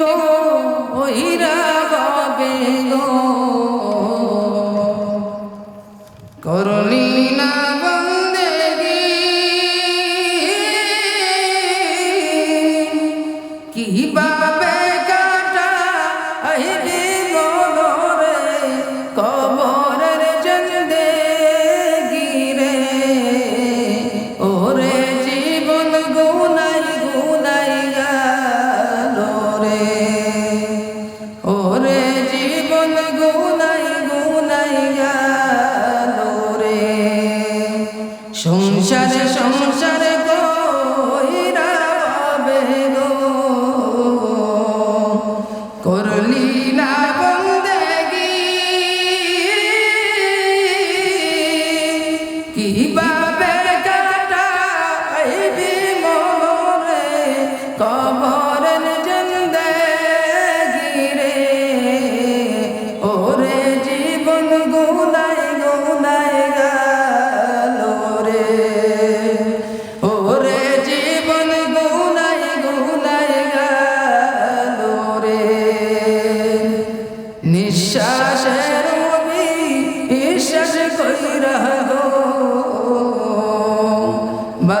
গো ওইরা গবে গো। করলি না বন্দেগি কি বাবে সংসারে সংসারে কইরা গো। করলি না বন্দেগি কি কাটাইবি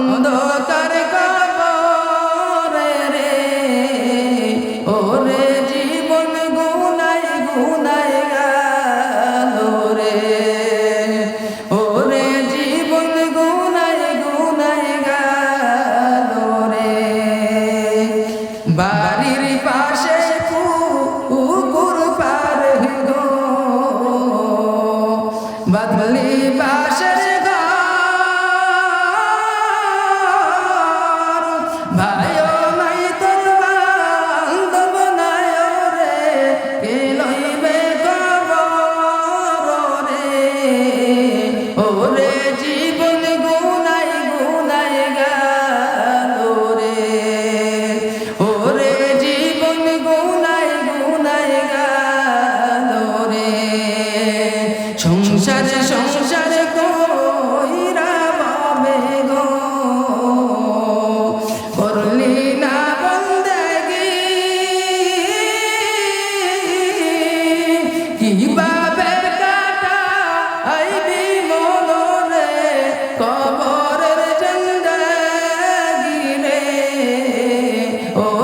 অন্ধকার কবরে রে, ওরে জীবন গুনাই গুনাই গেল রে। ওরে জীবন গুনাই গুনাই গেল রে। বাড়ির পাশে কুকুর পার গো বদলি পাশের রে জীবন গুনাই গুনাই গেল রে। ওরে জীবন গুনাই গুনাই গেল রে। সংসারে সংসারে oh.